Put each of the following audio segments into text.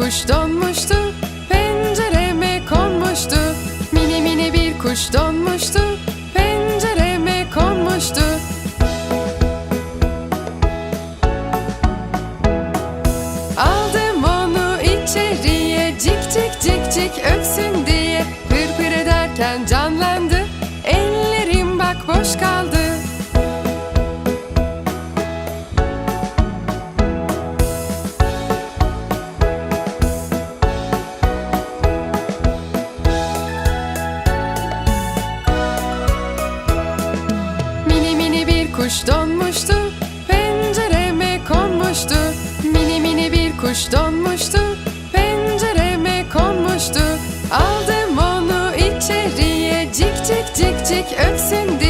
kuş donmuştu Pencereme konmuştu? Mini mini bir kuş donmuştu kuş donmuştu. Pencereme konmuştu? Mini mini bir kuş donmuştu. Pencereme konmuştu? Aldım onu içeriye Cik cik cik cik diye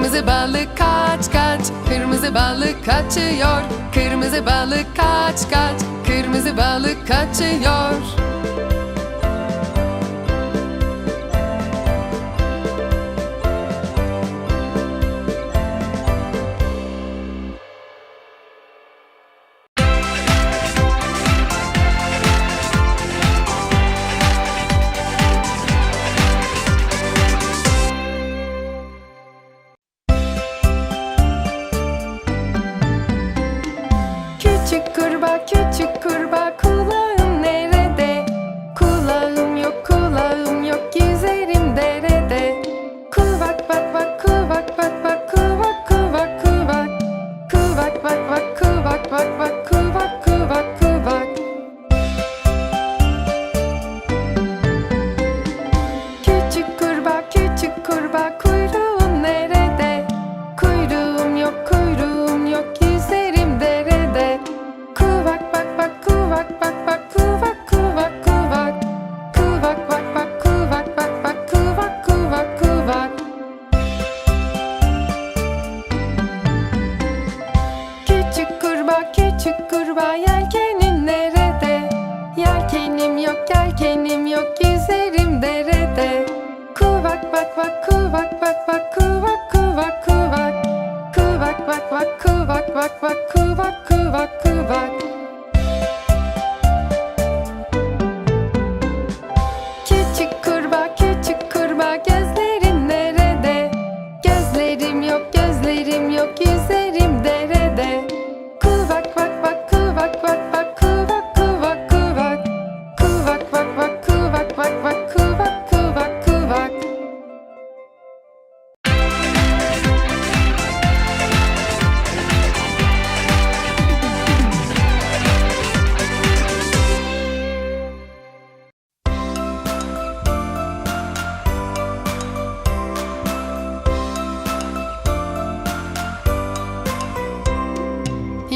Kırmızı balık kaç kaç. Kırmızı balık kaçıyor. Kırmızı balık kaç kaç. Kırmızı balık kaçıyor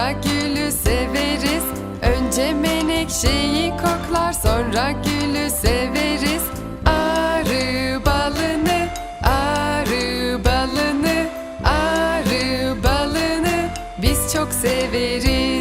sonra gülü severiz. Önce menekşeyi koklar sonra gülü severiz. Arı balını, arı balını, arı balını biz çok severiz.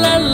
la la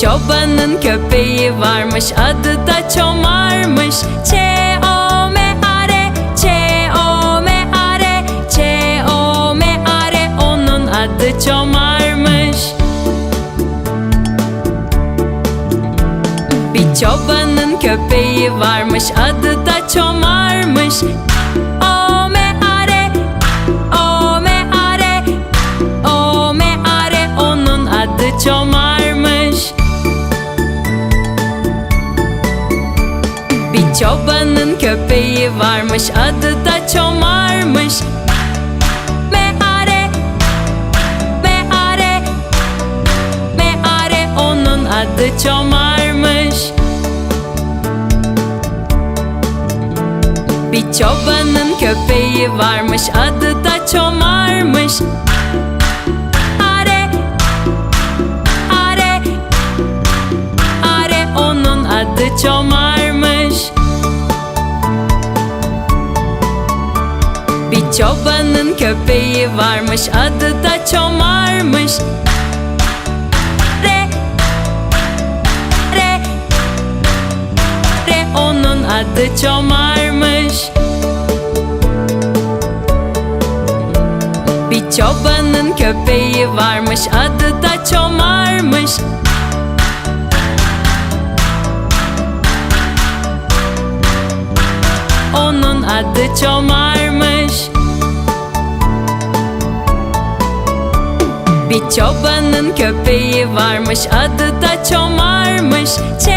Çobanın köpeği varmış adı da Çomar'mış. Çe o me are Çe o me are Çe o me are Onun adı Çomar'mış. Bir çobanın köpeği varmış adı da Çomar'mış. Çobanın köpeği varmış adı da Çomar'mış. Meare Meare Meare onun adı Çomar'mış. Bir çobanın köpeği varmış adı da Çomar'mış. Are Are Are onun adı Çomar'mış çobanın köpeği varmış adı da Çomar'mış. Re Re Re onun adı Çomar'mış. Bir çobanın köpeği varmış adı da Çomar'mış. Onun adı Çomar'mış Bir çobanın köpeği varmış adı da Çomar'mış. Ç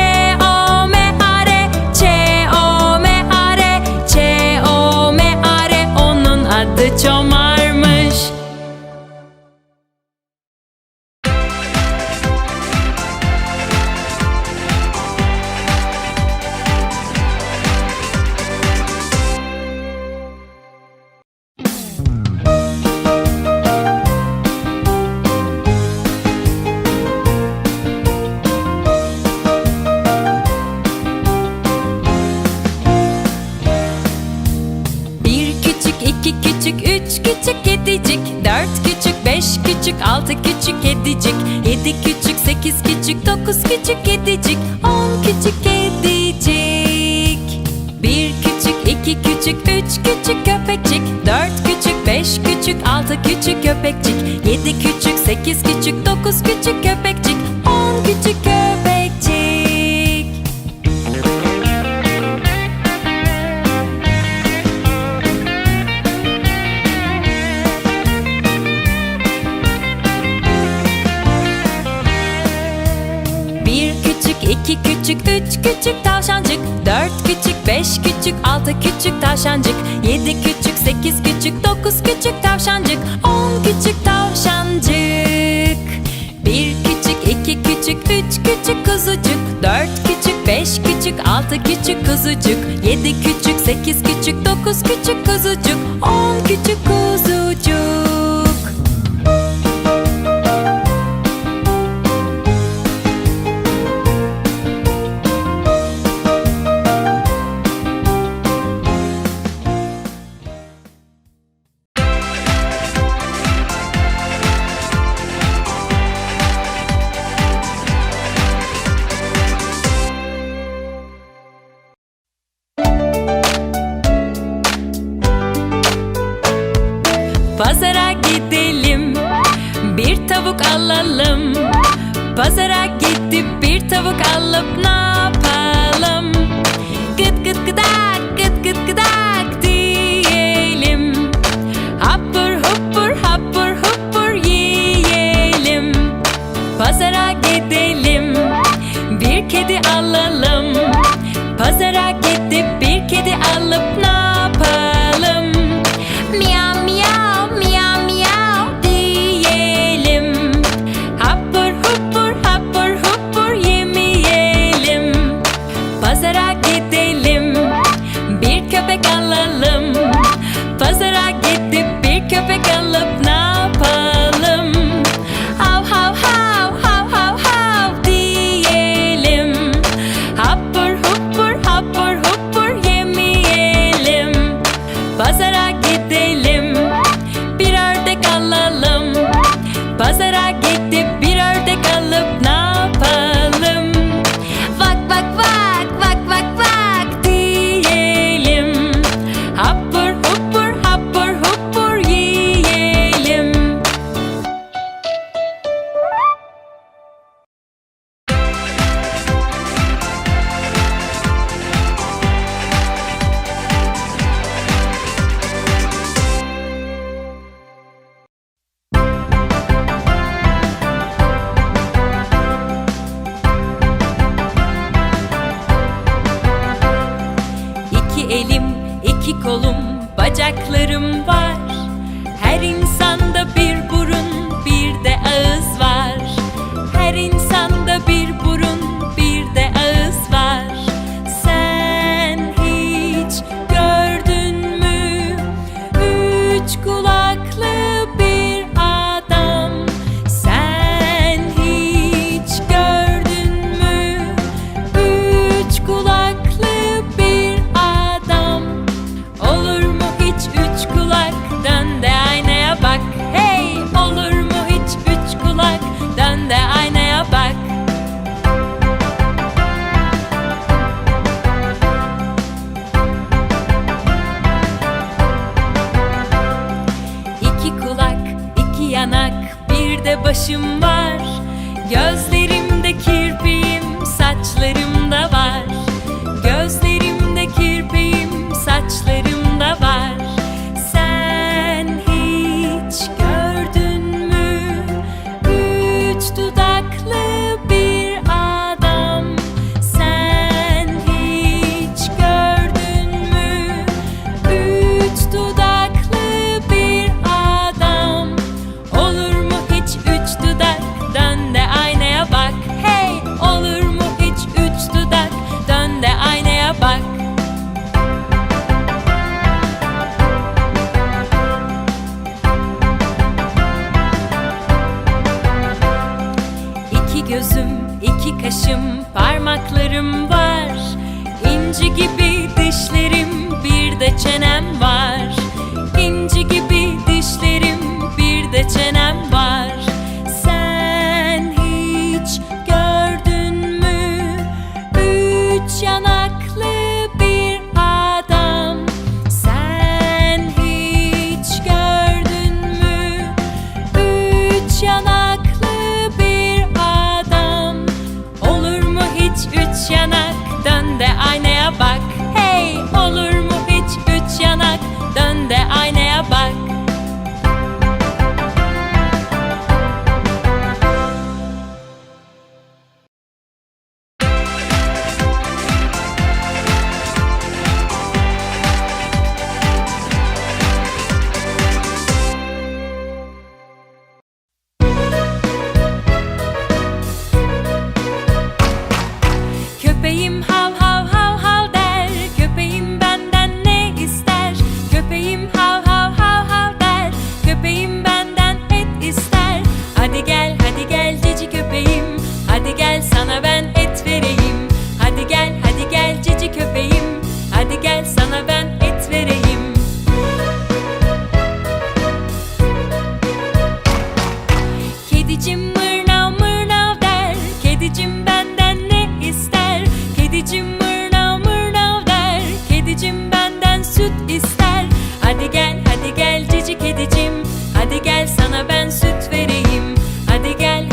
küçük, kedicik On küçük kedicik. Bir küçük, iki küçük, üç küçük köpekçik. Dört küçük, beş küçük, altı küçük köpekçik. Yedi küçük, sekiz küçük, dokuz küçük köpekçik. On küçük köpekçik altı küçük tavşancık Yedi küçük, sekiz küçük, dokuz küçük tavşancık On küçük tavşancık. Bir küçük, iki küçük, üç küçük kuzucuk Dört küçük, beş küçük, altı küçük kuzucuk Yedi küçük, sekiz küçük, dokuz küçük kuzucuk On küçük kuzucuk bacaklarım var.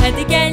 Hadi get.